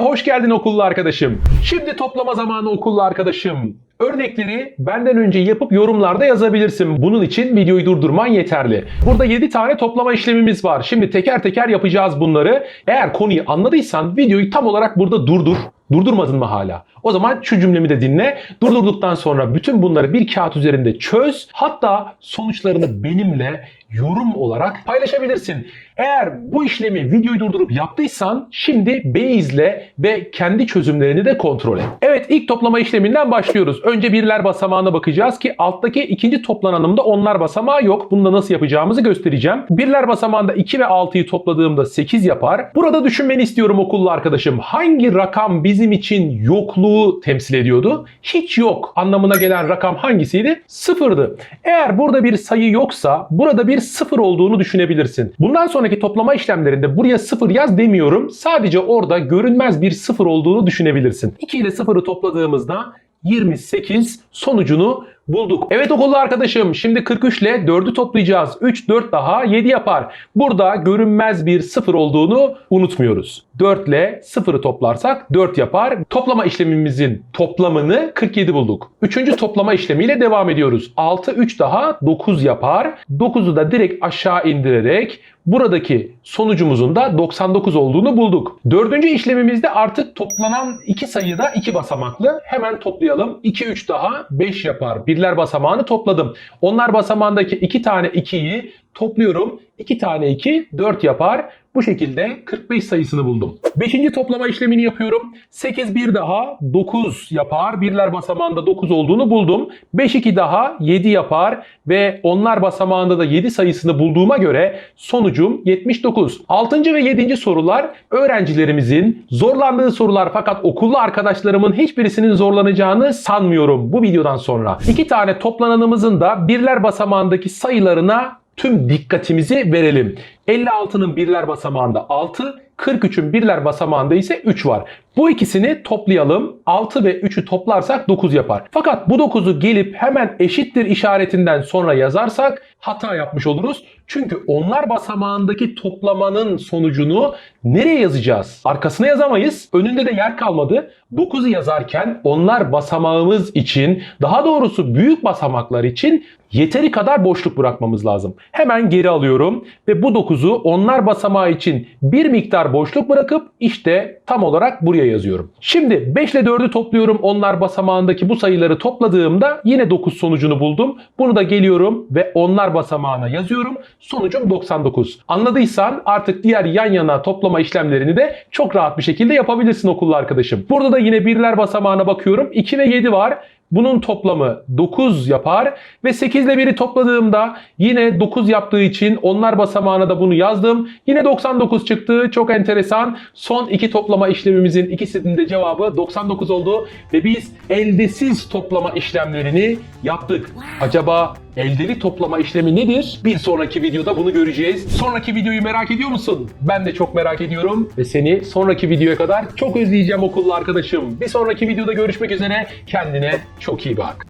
Hoş geldin okullu arkadaşım. Şimdi toplama zamanı okullu arkadaşım. Örnekleri benden önce yapıp yorumlarda yazabilirsin. Bunun için videoyu durdurman yeterli. Burada 7 tane toplama işlemimiz var. Şimdi teker teker yapacağız bunları. Eğer konuyu anladıysan videoyu tam olarak burada durdur. Durdurmadın mı hala? O zaman şu cümlemi de dinle. Durdurduktan sonra bütün bunları bir kağıt üzerinde çöz. Hatta sonuçlarını benimle yorum olarak paylaşabilirsin. Eğer bu işlemi videoyu durdurup yaptıysan şimdi B'yi izle ve kendi çözümlerini de kontrol et. Evet ilk toplama işleminden başlıyoruz. Önce birler basamağına bakacağız ki alttaki ikinci toplananımda onlar basamağı yok. Bunu da nasıl yapacağımızı göstereceğim. Birler basamağında 2 ve 6'yı topladığımda 8 yapar. Burada düşünmeni istiyorum okullu arkadaşım. Hangi rakam bizim için yokluğu temsil ediyordu? Hiç yok anlamına gelen rakam hangisiydi? Sıfırdı. Eğer burada bir sayı yoksa burada bir sıfır olduğunu düşünebilirsin. Bundan sonraki toplama işlemlerinde buraya sıfır yaz demiyorum. Sadece orada görünmez bir sıfır olduğunu düşünebilirsin. 2 ile sıfırı topladığımızda 28 sonucunu bulduk. Evet okullu arkadaşım şimdi 43 ile 4'ü toplayacağız. 3, 4 daha 7 yapar. Burada görünmez bir sıfır olduğunu unutmuyoruz. 4 ile 0'ı toplarsak 4 yapar. Toplama işlemimizin toplamını 47 bulduk. Üçüncü toplama işlemiyle devam ediyoruz. 6, 3 daha 9 yapar. 9'u da direkt aşağı indirerek buradaki sonucumuzun da 99 olduğunu bulduk. Dördüncü işlemimizde artık toplanan iki sayıda iki basamaklı. Hemen toplayalım. 2, 3 daha 5 yapar. Birler basamağını topladım. Onlar basamağındaki iki tane 2'yi topluyorum. 2 tane 2 4 yapar. Bu şekilde 45 sayısını buldum. Beşinci toplama işlemini yapıyorum. 8 bir daha 9 yapar. Birler basamağında 9 olduğunu buldum. 5 2 daha 7 yapar ve onlar basamağında da 7 sayısını bulduğuma göre sonucum 79. 6. ve 7. sorular öğrencilerimizin zorlandığı sorular fakat okullu arkadaşlarımın hiçbirisinin zorlanacağını sanmıyorum bu videodan sonra. İki tane toplananımızın da birler basamağındaki sayılarına tüm dikkatimizi verelim. 56'nın birler basamağında 6, 43'ün birler basamağında ise 3 var. Bu ikisini toplayalım. 6 ve 3'ü toplarsak 9 yapar. Fakat bu 9'u gelip hemen eşittir işaretinden sonra yazarsak hata yapmış oluruz. Çünkü onlar basamağındaki toplamanın sonucunu nereye yazacağız? Arkasına yazamayız. Önünde de yer kalmadı. 9'u yazarken onlar basamağımız için daha doğrusu büyük basamaklar için yeteri kadar boşluk bırakmamız lazım. Hemen geri alıyorum ve bu 9'u onlar basamağı için bir miktar boşluk bırakıp işte tam olarak buraya yazıyorum. Şimdi 5 ile 4'ü topluyorum. Onlar basamağındaki bu sayıları topladığımda yine 9 sonucunu buldum. Bunu da geliyorum ve onlar basamağına yazıyorum. Sonucum 99. Anladıysan artık diğer yan yana toplama işlemlerini de çok rahat bir şekilde yapabilirsin okullu arkadaşım. Burada da yine birler basamağına bakıyorum. 2 ve 7 var. Bunun toplamı 9 yapar ve 8 ile 1'i topladığımda yine 9 yaptığı için onlar basamağına da bunu yazdım. Yine 99 çıktı. Çok enteresan. Son iki toplama işlemimizin ikisinin de cevabı 99 oldu ve biz eldesiz toplama işlemlerini yaptık. Acaba eldeli toplama işlemi nedir? Bir sonraki videoda bunu göreceğiz. Sonraki videoyu merak ediyor musun? Ben de çok merak ediyorum ve seni sonraki videoya kadar çok özleyeceğim okullu arkadaşım. Bir sonraki videoda görüşmek üzere. Kendine çok iyi bak.